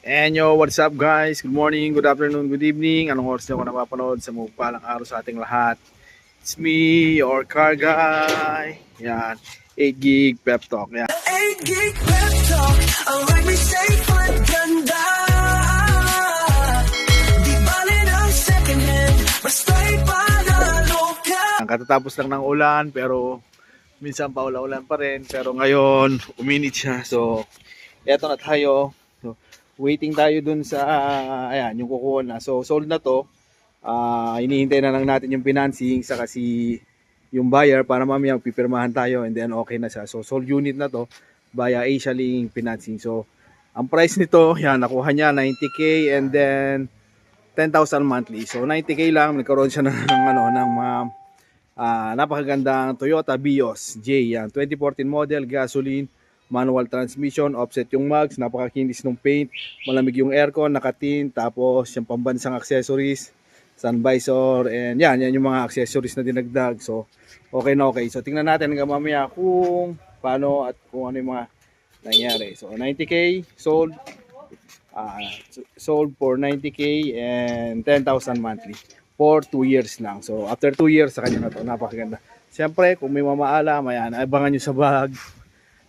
And yo, what's up guys? Good morning, good afternoon, good evening. Anong oras niyo ako napapanood sa mugpalang araw sa ating lahat? It's me, your car guy. Yan, 8 gig pep talk. Yan. 8 gig pep talk Ang ride me safe at ganda Di bali ng second hand Basta ipanalo ka katatapos lang ng ulan pero minsan pa ulan pa rin. Pero ngayon, uminit siya. So, eto na tayo. Waiting tayo dun sa, ayan, yung kukuha na. So, sold na to. Ah, hinihintay na lang natin yung financing sa kasi yung buyer para mamaya pipirmahan tayo and then okay na siya. So, sold unit na to via Asia Link financing. So, ang price nito, yan, nakuha niya 90k and then 10,000 monthly. So 90k lang, nagkaroon siya ng, ano ng mga ah, napakagandang Toyota Vios J yan. 2014 model, gasoline, manual transmission, offset yung mags, napakakinis ng paint, malamig yung aircon, nakatin, tapos yung pambansang accessories, sun visor, and yan, yan yung mga accessories na dinagdag. So, okay na okay. So, tingnan natin hanggang mamaya kung paano at kung ano yung mga nangyari. So, 90k sold, Ah, sold for 90k and 10,000 monthly for 2 years lang. So after 2 years sa kanya na to, napakaganda. Siyempre, kung may mamaalam, ayan, abangan nyo sa vlog.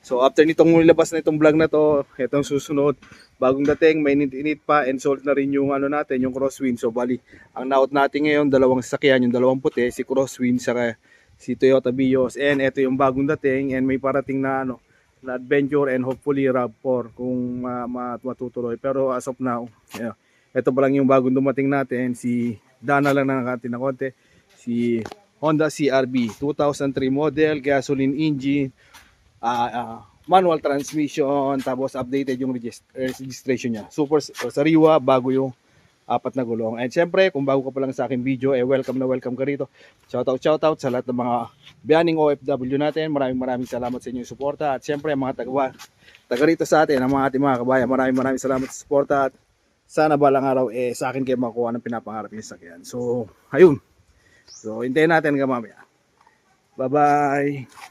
So after nitong nilabas na itong vlog na to, itong susunod, bagong dating, may init-init pa and sold na rin yung ano natin, yung crosswind. So bali, ang naot natin ngayon, dalawang sasakyan, yung dalawang puti, si crosswind saka si Toyota Vios. And ito yung bagong dating and may parating na ano, na adventure and hopefully RAV4 kung ma- matutuloy. Pero as of now, yeah, ito pa lang yung bagong dumating natin. Si Dana lang na nakatin na konti. Si Honda CRV 2003 model, gasoline engine, ah, ah, manual transmission, tapos updated yung regist- registration niya. Super s- sariwa, bago yung apat na gulong. And syempre, kung bago ka pa lang sa aking video, eh welcome na welcome ka rito. Shoutout, shoutout sa lahat ng mga biyaning OFW natin. Maraming maraming salamat sa inyong suporta. At syempre, mga taga, taga rito sa atin, ang mga ating mga kabayan, maraming maraming salamat sa suporta. At sana balang araw, eh, sa akin kayo makuha ng pinapangarap yung sakyan. So, ayun. So, hintayin natin mamaya. Bye-bye!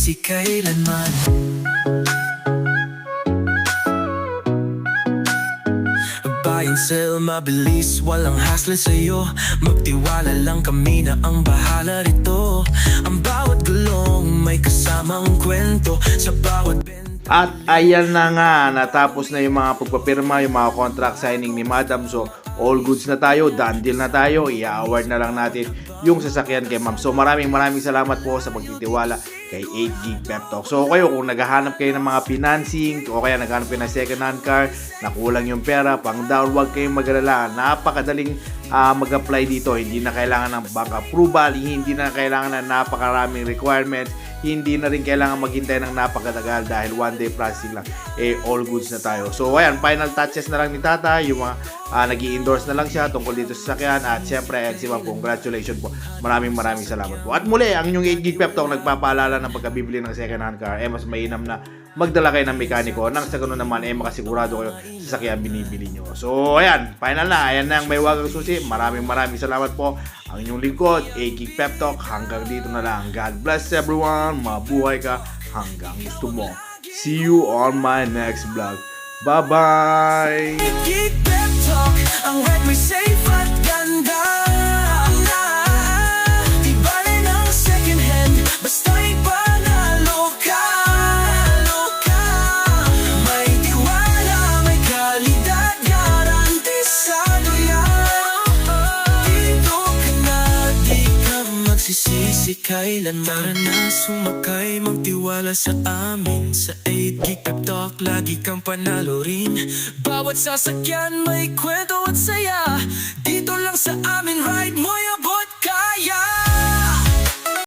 magsisisi kailanman Buy and sell, mabilis, walang hassle sa'yo. Magtiwala lang kami na ang bahala rito. Ang bawat gulong may kasamang kwento Sa bawat benta. At ayan na nga, natapos na yung mga pagpapirma, yung mga contract signing ni Madam. So, all goods na tayo, done deal na tayo, i-award na lang natin yung sasakyan kay Ma'am. So, maraming maraming salamat po sa pagtitiwala kay 8G Pep Talk. So, kayo, kung naghahanap kayo ng mga financing, o kaya naghahanap kayo ng second hand car, nakulang yung pera, pang down, huwag kayong magalala. Napakadaling ah, mag-apply dito. Hindi na kailangan ng bank approval, hindi na kailangan ng napakaraming requirements, hindi na rin kailangan maghintay ng napakatagal dahil one day processing lang, eh all goods na tayo. So ayan, final touches na lang ni Tata, yung mga uh, nag endorse na lang siya tungkol dito sa sakyan at syempre si Ma'am, congratulations po. Maraming maraming salamat po. At muli, ang inyong 8 gig pep talk nagpapaalala ng pagkabibili ng second hand car, eh mas mainam na magdala kayo ng mekaniko nang sa ganun naman eh makasigurado kayo sa sakyan binibili nyo. So ayan, final na. Ayan na ang may wagang susi. Maraming maraming salamat po. Ang inyong lingkod, A-Geek Pep Talk. Hanggang dito na lang. God bless everyone. Mabuhay ka hanggang gusto mo. See you on my next vlog. Bye-bye! Gig pep talk Ang ride may safe magsisisi kailanman na sumakay Magtiwala sa amin. Sa 8 gig pep talk Lagi kang panalo rin. Bawat sasakyan may kwento at saya. Dito lang sa amin Ride mo ya boy.